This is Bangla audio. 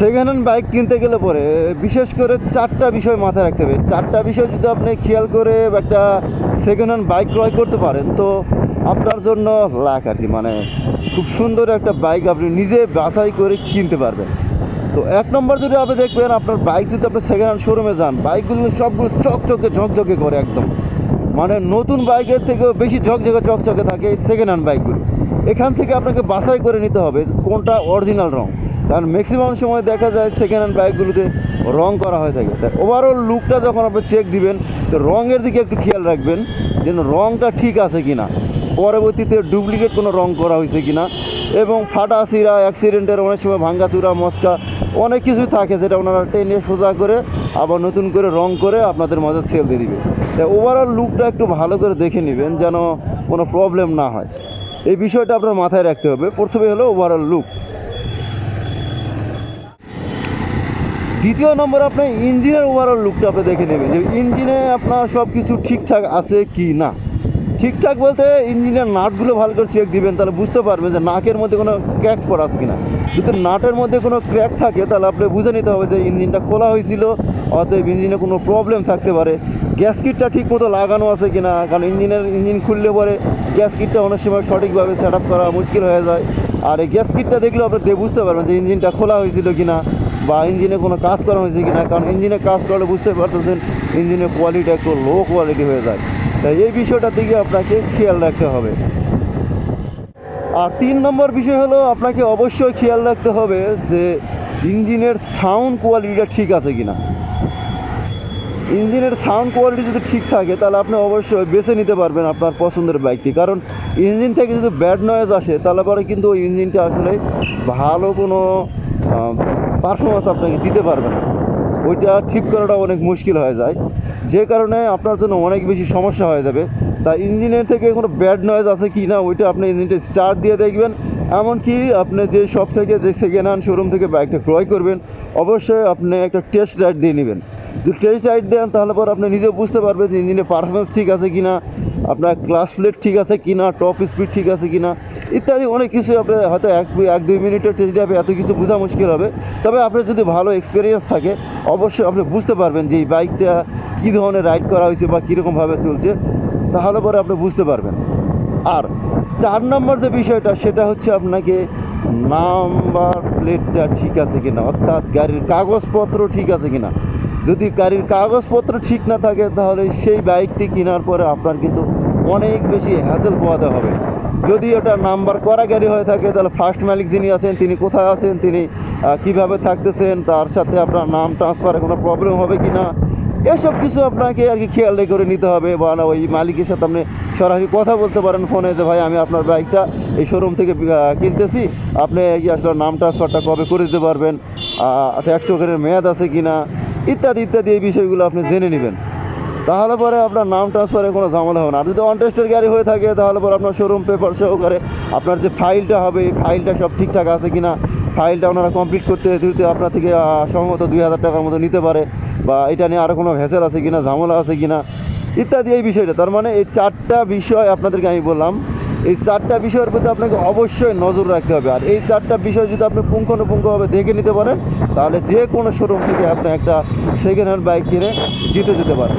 সেকেন্ড হ্যান্ড বাইক কিনতে গেলে পরে, বিশেষ করে চারটা বিষয় মাথায় রাখতে হবে। চারটা বিষয় যদি আপনি খেয়াল করে একটা সেকেন্ড হ্যান্ড বাইক ক্রয় করতে পারেন, তো আপনার জন্য লাখ আর কি মানে খুব সুন্দর একটা বাইক আপনি নিজে বাছাই করে কিনতে পারবেন। তো এক নম্বর যদি আপনি দেখবেন, আপনার বাইক যদি আপনি সেকেন্ড হ্যান্ড শোরুমে যান বাইকগুলো সবগুলো চকচকে, ঝকঝকে করে একদম। মানে নতুন বাইকের থেকেও বেশি ঝকঝকে, চকচকে থাকে সেকেন্ড হ্যান্ড বাইকগুলো এখান থেকে আপনাকে বাছাই করে নিতে হবে কোনটা অরিজিনাল রং। কারণ ম্যাক্সিমাম সময় দেখা যায় সেকেন্ড হ্যান্ড বাইকগুলোতে রং করা হয়ে থাকে। তাই ওভারঅল লুকটা যখন আপনি চেক দিবেন, তো রঙের দিকে একটু খেয়াল রাখবেন যেন রংটা ঠিক আছে কি না পরবর্তীতে ডুপ্লিকেট কোনো রং করা হয়েছে কি না এবং ফাটা চিরা অ্যাক্সিডেন্টের অনেক সময় ভাঙ্গা চূড়া মস্কা অনেক কিছুই থাকে যেটা ওনারা টেনে সোজা করে আবার নতুন করে রং করে আপনাদের মাঝে সেল দিয়ে দিবে। তাই ওভারঅল লুকটা একটু ভালো করে দেখে নেবেন যেন কোনো প্রবলেম না হয়। এই বিষয়টা আপনার মাথায় রাখতে হবে। প্রথমে হলো ওভারঅল লুক দ্বিতীয় নম্বর আপনার ইঞ্জিনের ওভারঅল লুকটা আপনি দেখে নেবেন যে ইঞ্জিনে আপনার সব কিছু ঠিকঠাক আছে কি না। ঠিকঠাক বলতে ইঞ্জিনের নাটগুলো ভালো করে চেক দিবেন, তাহলে বুঝতে পারবেন যে নাকের মধ্যে কোনো ক্র্যাক পড়া আছে কিনা। যদি নাটের মধ্যে কোনো ক্র্যাক থাকে, তাহলে আপনি বুঝে নিতে হবে যে ইঞ্জিনটা খোলা হয়েছিল, অতএব ইঞ্জিনে কোনো প্রবলেম থাকতে পারে। গ্যাস কিটটা ঠিক মতো লাগানো আছে কি না কারণ ইঞ্জিনের ইঞ্জিন খুললে পরে গ্যাস কিটটা অনেক সময় সঠিকভাবে সেট আপ করা মুশকিল হয়ে যায়। আর এই গ্যাস কিটটা দেখলে আপনি বুঝতে পারবেন যে ইঞ্জিনটা খোলা হয়েছিল কি না বা ইঞ্জিনে কোনো কাজ করা হয়েছে কি না কারণ ইঞ্জিনে কাজ করলে বুঝতে পারতেছেন ইঞ্জিনের কোয়ালিটি একটু লো কোয়ালিটি হয়ে যায়। তাই এই বিষয়টার দিকে আপনাকে খেয়াল রাখতে হবে। আর তিন নম্বর বিষয় হলো, আপনাকে অবশ্যই খেয়াল রাখতে হবে যে ইঞ্জিনের সাউন্ড কোয়ালিটিটা ঠিক আছে কিনা। ইঞ্জিনের সাউন্ড কোয়ালিটি যদি ঠিক থাকে, তাহলে আপনি অবশ্যই বেছে নিতে পারবেন আপনার পছন্দের বাইকটি কারণ ইঞ্জিন থেকে যদি ব্যাড নয়েজ আসে, তাহলে পরে কিন্তু ওই ইঞ্জিনটা আসলে ভালো কোনো পারফরমেন্স আপনাকে দিতে পারবে না। ওইটা ঠিক করাটা অনেক মুশকিল হয়ে যায়। যে কারণে আপনার জন্য অনেক বেশি সমস্যা হয়ে যাবে। তা ইঞ্জিনের থেকে কোনো ব্যাড নয়েজ আছে কি না, ওইটা আপনি ইঞ্জিনটা স্টার্ট দিয়ে দেখবেন। এমনকি আপনি যে শপ থেকে যে সেকেন্ড হ্যান্ড শোরুম থেকে বাইকটা ক্রয় করবেন, অবশ্যই আপনি একটা টেস্ট রাইড দিয়ে নেবেন। যদি টেস্ট রাইড দেন, তাহলে পর আপনি নিজেও বুঝতে পারবেন যে ইঞ্জিনের পারফরমেন্স ঠিক আছে কি না আপনার ক্লাস প্লেট ঠিক আছে কি না টপ স্পিড ঠিক আছে কি না ইত্যাদি অনেক কিছু আপনি হয়তো এক এক দুই মিনিটের টেস্ট ড্রাইভে এত কিছু বোঝা মুশকিল হবে। তবে আপনার যদি ভালো এক্সপিরিয়েন্স থাকে, অবশ্যই আপনি বুঝতে পারবেন যে এই বাইকটা কী ধরনের রাইড করা হয়েছে বা কীরকমভাবে চলছে। তাহলে পরে আপনি বুঝতে পারবেন। আর চার নম্বর যে বিষয়টা, সেটা হচ্ছে আপনাকে নাম্বার প্লেটটা ঠিক আছে কিনা, অর্থাৎ গাড়ির কাগজপত্র ঠিক আছে কিনা। যদি গাড়ির কাগজপত্র ঠিক না থাকে, তাহলে সেই বাইকটি কেনার পরে আপনার কিন্তু অনেক বেশি হ্যাসেল পোয়াতে হবে। যদি ওটা নাম্বার করা গাড়ি হয়ে থাকে, তাহলে ফার্স্ট মালিক যিনি আছেন, তিনি কোথায় আছেন, তিনি কীভাবে থাকতেছেন, তার সাথে আপনার নাম ট্রান্সফারে কোনো প্রবলেম হবে কি না এসব কিছু আপনাকে আর কি খেয়াল করে নিতে হবে বা না, ওই মালিকের সাথে আপনি সরাসরি কথা বলতে পারেন ফোনে যে, ভাই, আমি আপনার বাইকটা এই শোরুম থেকে কিনতেছি। আপনি আসলে নাম ট্রান্সফারটা কবে করে দিতে পারবেন? ট্যাক্স টোকেনের মেয়াদ আছে কি না ইত্যাদি ইত্যাদি এই বিষয়গুলো আপনি জেনে নেবেন। তাহলে পরে আপনার নাম ট্রান্সফারে কোনো ঝামেলা হবে না। আর যদি অনটেস্টের গাড়ি হয়ে থাকে, তাহলে পরে আপনার শোরুম পেপার সহকারে আপনার যে ফাইলটা হবে, এই ফাইলটা সব ঠিকঠাক আছে কি না ফাইলটা ওনারা কমপ্লিট করতে দিতে আপনার থেকে সম্ভবত দুই হাজার টাকার মতো নিতে পারে। বা এটা নিয়ে আরও কোনো ভেসেল আছে কিনা, ঝামেলা আছে কিনা, ইত্যাদি এই বিষয়টা। তার মানে এই চারটা বিষয় আপনাদেরকে আমি বললাম। এই চারটা বিষয়ের প্রতি আপনাকে অবশ্যই নজর রাখতে হবে। আর এই চারটা বিষয় যদি আপনি পুঙ্খানুপুঙ্খভাবে দেখে নিতে পারেন, তাহলে যে কোনো শোরুম থেকে আপনি একটা সেকেন্ড হ্যান্ড বাইক কিনে জিতে যেতে পারেন।